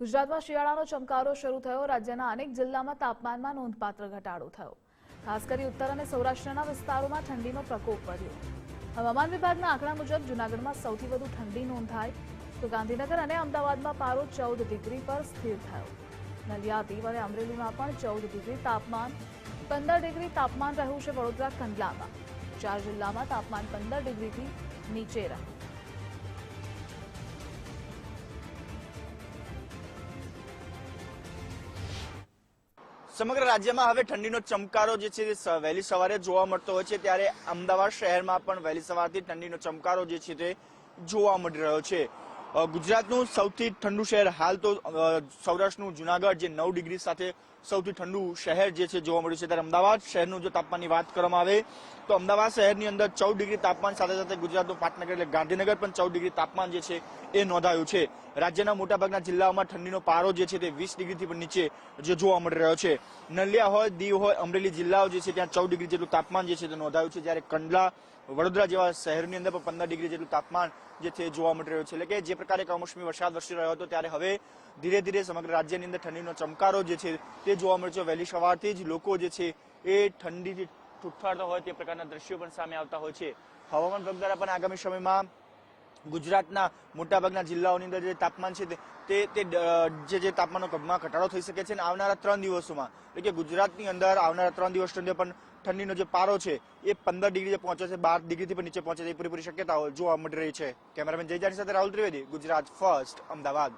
ગુજરાતમાં શિયાળાનો ચમકારો શરૂ થયો. રાજ્યના અનેક જિલ્લામાં તાપમાનમાં નોંધપાત્ર ઘટાડો થયો. ખાસ કરી ઉત્તર અને સૌરાષ્ટ્રના વિસ્તારોમાં ઠંડીનો પ્રકોપ વધ્યો. હવામાન વિભાગના આંકડા મુજબ જૂનાગઢમાં સૌથી વધુ ઠંડી નોંધાઈ તો ગાંધીનગર અને અમદાવાદમાં પારો ચૌદ ડિગ્રી પર સ્થિર થયો. નલિયા, દીવ અને અમરેલીમાં પણ ચૌદ ડિગ્રી તાપમાન, પંદર ડિગ્રી તાપમાન રહ્યું છે વડોદરા કંડલામાં ચાર જિલ્લામાં તાપમાન પંદર ડિગ્રીથી નીચે રહ્યું. સમગ્ર રાજ્યમાં હવે ઠંડીનો ચમકારો જે છે તે વહેલી સવારે જોવા મળતો હોય છે, ત્યારે અમદાવાદ શહેરમાં પણ વહેલી સવારથી ઠંડીનો ચમકારો જે છે તે જોવા મળી રહ્યો છે. ગુજરાતનું સૌથી ઠંડુ શહેર હાલ તો સૌરાષ્ટ્રનું જુનાગઢ, જે નવ ડિગ્રી સાથે સૌથી ઠંડુ શહેર જે છે જોવા મળ્યું છે ત્યારે અમદાવાદ શહેરનું જો તાપમાનની વાત કરવામાં આવે, તો અમદાવાદ શહેરની અંદર ચૌદ ડિગ્રી તાપમાન, સાથે સાથે ગુજરાતનું પાટનગર એટલે ગાંધીનગર પણ ચૌદ ડિગ્રી તાપમાન જે છે એ નોંધાયું છે. રાજ્યના મોટાભાગના જિલ્લાઓમાં ઠંડીનો પારો જે છે તે વીસ ડિગ્રીથી પણ નીચે જે જોવા મળી રહ્યો છે. નલિયા હોય, દીવ હોય, અમરેલી જિલ્લાઓ જે છે ત્યાં ચૌદ ડિગ્રી જેટલું તાપમાન જે છે તે નોંધાયું છે. જ્યારે કંડલા વડોદરા જેવા શહેરની અંદર પણ પંદર ડિગ્રી જેટલું તાપમાન જે છે જોવા મળી રહ્યું છે. એટલે કે જે પ્રકારે કમોસમી વરસાદ વરસી રહ્યો હતો, ત્યારે હવે ધીરે ધીરે સમગ્ર રાજ્યની અંદર ઠંડીનો ચમકારો જે છે તે જોવા મળે છે. વહેલી સવારથી જ લોકો જે છે એ ઠંડીથી ઠૂઠાડતા હોય તે પ્રકારના દ્રશ્યો પણ સામે આવતા હોય છે. હવામાન વિભાગ દ્વારા પણ આગામી સમયમાં ગુજરાતના મોટાભાગના જિલ્લાઓની અંદર જે તાપમાન છે તે- તે જે જે કદમાં ઘટાડો થઈ શકે છે અને આવનારા ત્રણ દિવસોમાં, એટલે કે ગુજરાતની અંદર આવનારા ત્રણ દિવસની અંદર પણ ઠંડીનો જે પારો છે, એ પંદર ડિગ્રી પહોંચે છે, બાર ડિગ્રીથી પણ નીચે પહોંચે છે એ પૂરેપૂરી શક્યતાઓ જોવા મળી રહી છે. કેમેરામેન જયજાની સાથે રાહુલ ત્રિવેદી, ગુજરાત ફર્સ્ટ, અમદાવાદ.